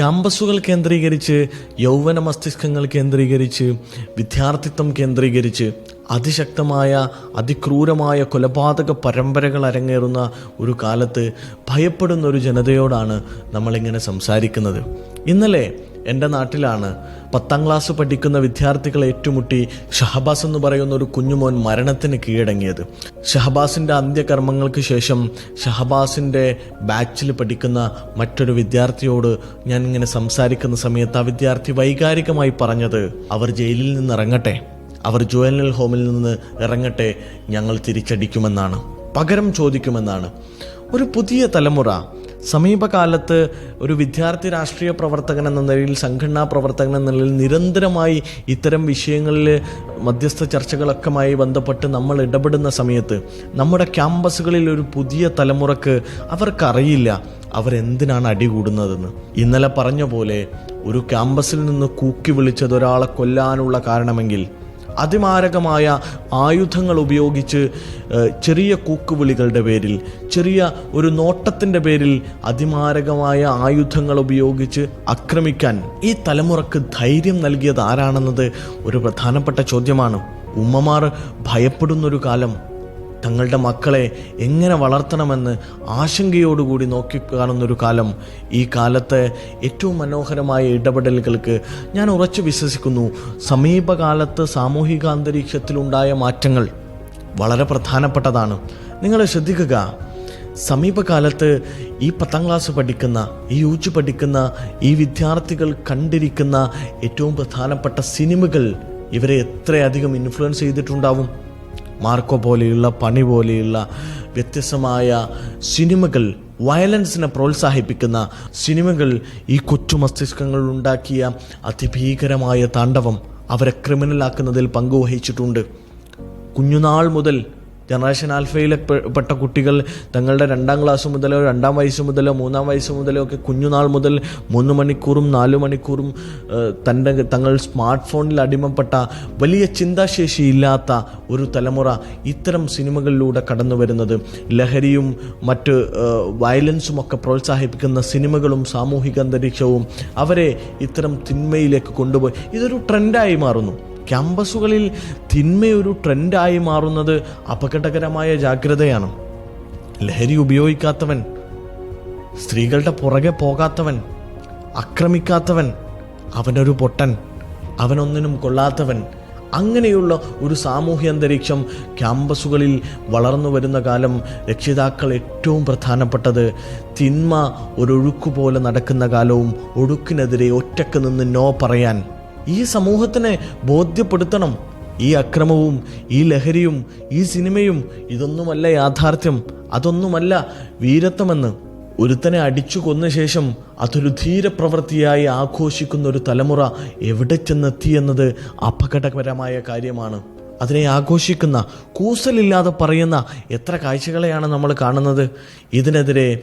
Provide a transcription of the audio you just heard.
ക്യാമ്പസുകൾ കേന്ദ്രീകരിച്ച് യൗവന മസ്തിഷ്കങ്ങൾ കേന്ദ്രീകരിച്ച് വിദ്യാർത്ഥിത്വം കേന്ദ്രീകരിച്ച് അതിശക്തമായ അതിക്രൂരമായ കൊലപാതക പരമ്പരകൾ അരങ്ങേറുന്ന ഒരു കാലത്ത് ഭയപ്പെടുന്ന ഒരു ജനതയോടാണ് നമ്മളിങ്ങനെ സംസാരിക്കുന്നത്. ഇന്നലെ എന്റെ നാട്ടിലാണ് പത്താം ക്ലാസ് പഠിക്കുന്ന വിദ്യാർത്ഥികൾ ഏറ്റുമുട്ടി ഷഹബാസ് എന്ന് പറയുന്ന ഒരു കുഞ്ഞുമോൻ മരണത്തിന് കീഴടങ്ങിയത്. ഷഹബാസിന്റെ അന്ത്യകർമ്മങ്ങൾക്ക് ശേഷം ഷഹബാസിന്റെ ബാച്ചിൽ പഠിക്കുന്ന മറ്റൊരു വിദ്യാർത്ഥിയോട് ഞാൻ ഇങ്ങനെ സംസാരിക്കുന്ന സമയത്ത് ആ വിദ്യാർത്ഥി വൈകാരികമായി പറഞ്ഞത് അവർ ജയിലിൽ നിന്ന് ഇറങ്ങട്ടെ അവർ ജുവനൽ ഹോമിൽ നിന്ന് ഇറങ്ങട്ടെ ഞങ്ങൾ തിരിച്ചടിക്കുമെന്നാണ്. പകരം ചോദിക്കുമെന്നാണ്. ഒരു പുതിയ തലമുറ സമീപകാലത്ത് ഒരു വിദ്യാർത്ഥി രാഷ്ട്രീയ പ്രവർത്തകൻ എന്ന നിലയിൽ സംഘടനാ പ്രവർത്തകൻ എന്ന നിലയിൽ നിരന്തരമായി ഇത്തരം വിഷയങ്ങളിൽ മധ്യസ്ഥ ചർച്ചകളൊക്കെയുമായി ബന്ധപ്പെട്ട് നമ്മൾ ഇടപെടുന്ന സമയത്ത് നമ്മുടെ ക്യാമ്പസുകളിൽ ഒരു പുതിയ തലമുറയ്ക്ക് അവർക്കറിയില്ല അവരെന്തിനാണ് അടികൂടുന്നതെന്ന് ഇന്നലെ പറഞ്ഞ പോലെ ഒരു ക്യാമ്പസിൽ നിന്ന് കൂക്കി വിളിച്ചത് ഒരാളെ കൊല്ലാനുള്ള കാരണമെങ്കിൽ അതിമാരകമായ ആയുധങ്ങൾ ഉപയോഗിച്ച് ചെറിയ കൂക്കുവിളികളുടെ പേരിൽ ചെറിയ ഒരു നോട്ടത്തിന്റെ പേരിൽ അതിമാരകമായ ആയുധങ്ങൾ ഉപയോഗിച്ച് ആക്രമിക്കാൻ ഈ തലമുറയ്ക്ക് ധൈര്യം നൽകിയത് ആരാണെന്നത് ഒരു പ്രധാനപ്പെട്ട ചോദ്യമാണ്. ഉമ്മമാർ ഭയപ്പെടുന്നൊരു കാലം തങ്ങളുടെ മക്കളെ എങ്ങനെ വളർത്തണമെന്ന് ആശങ്കയോടുകൂടി നോക്കിക്കാണുന്നൊരു കാലം. ഈ കാലത്തെ ഏറ്റവും മനോഹരമായ ഇടപെടലുകൾക്ക് ഞാൻ ഉറച്ചു വിശ്വസിക്കുന്നു. സമീപകാലത്ത് സാമൂഹിക അന്തരീക്ഷത്തിലുണ്ടായ മാറ്റങ്ങൾ വളരെ പ്രധാനപ്പെട്ടതാണ്. നിങ്ങൾ ശ്രദ്ധിക്കുക സമീപകാലത്ത് ഈ പത്താം ക്ലാസ് പഠിക്കുന്ന ഈ യൂച്ച് പഠിക്കുന്ന ഈ വിദ്യാർത്ഥികൾ കണ്ടിരിക്കുന്ന ഏറ്റവും പ്രധാനപ്പെട്ട സിനിമകൾ ഇവരെ എത്രയധികം ഇൻഫ്ലുവൻസ് ചെയ്തിട്ടുണ്ടാവും? മാർക്കോ പോലെയുള്ള പണി പോലെയുള്ള വ്യത്യസ്തമായ സിനിമകൾ വയലൻസിനെ പ്രോത്സാഹിപ്പിക്കുന്ന സിനിമകൾ ഈ കൊച്ചു മസ്തിഷ്കങ്ങൾ ഉണ്ടാക്കിയ അതിഭീകരമായ താണ്ഡവം അവരെ ക്രിമിനലാക്കുന്നതിൽ പങ്കുവഹിച്ചിട്ടുണ്ട്. കുഞ്ഞുനാൾ മുതൽ ജനറേഷൻ ആൽഫയിലെ പെട്ട കുട്ടികൾ തങ്ങളുടെ രണ്ടാം ക്ലാസ് മുതലോ രണ്ടാം വയസ്സ് മുതലോ മൂന്നാം വയസ്സ് മുതലോ ഒക്കെ കുഞ്ഞുനാൾ മുതൽ മൂന്ന് മണിക്കൂറും നാല് മണിക്കൂറും തന്റെ തങ്ങൾ സ്മാർട്ട് ഫോണിൽ അടിമപ്പെട്ട വലിയ ചിന്താശേഷി ഇല്ലാത്ത ഒരു തലമുറ ഇത്തരം സിനിമകളിലൂടെ കടന്നു വരുന്നത്. ലഹരിയും മറ്റ് വയലൻസും ഒക്കെ പ്രോത്സാഹിപ്പിക്കുന്ന സിനിമകളും സാമൂഹിക അന്തരീക്ഷവും അവരെ ഇത്തരം തിന്മയിലേക്ക് കൊണ്ടുപോയി. ഇതൊരു ട്രെൻഡായി മാറുന്നു. ക്യാമ്പസുകളിൽ തിന്മയൊരു ട്രെൻഡായി മാറുന്നത് അപകടകരമായ ജാഗ്രതയാണ്. ലഹരി ഉപയോഗിക്കാത്തവൻ സ്ത്രീകളുടെ പുറകെ പോകാത്തവൻ അക്രമിക്കാത്തവൻ അവനൊരു പൊട്ടൻ അവനൊന്നിനും കൊള്ളാത്തവൻ അങ്ങനെയുള്ള ഒരു സാമൂഹ്യ അന്തരീക്ഷം ക്യാമ്പസുകളിൽ വളർന്നു വരുന്ന കാലം രക്ഷിതാക്കൾ ഏറ്റവും പ്രധാനപ്പെട്ടത്. തിന്മ ഒരൊഴുക്കുപോലെ നടക്കുന്ന കാലവും ഒഴുക്കിനെതിരെ ഒറ്റയ്ക്ക് നിന്ന് നോ പറയാൻ. ഈ സമൂഹത്തിനെ ബോധ്യപ്പെടുത്തണം. ഈ അക്രമവും ഈ ലഹരിയും ഈ സിനിമയും ഇതൊന്നുമല്ല യാഥാർത്ഥ്യം അതൊന്നുമല്ല വീരത്വമെന്ന്. ഒരുത്തനെ അടിച്ചു കൊന്ന ശേഷം അതൊരു ധീരപ്രവൃത്തിയായി ആഘോഷിക്കുന്ന ഒരു തലമുറ എവിടെ ചെന്നെത്തി ചെന്നെത്തിയെന്നത് അപകടകരമായ കാര്യമാണ്. അതിനെ ആഘോഷിക്കുന്ന കൂസലില്ലാതെ പറയുന്ന എത്ര കാഴ്ചകളെയാണ് നമ്മൾ കാണുന്നത്? ഇതിനെതിരെ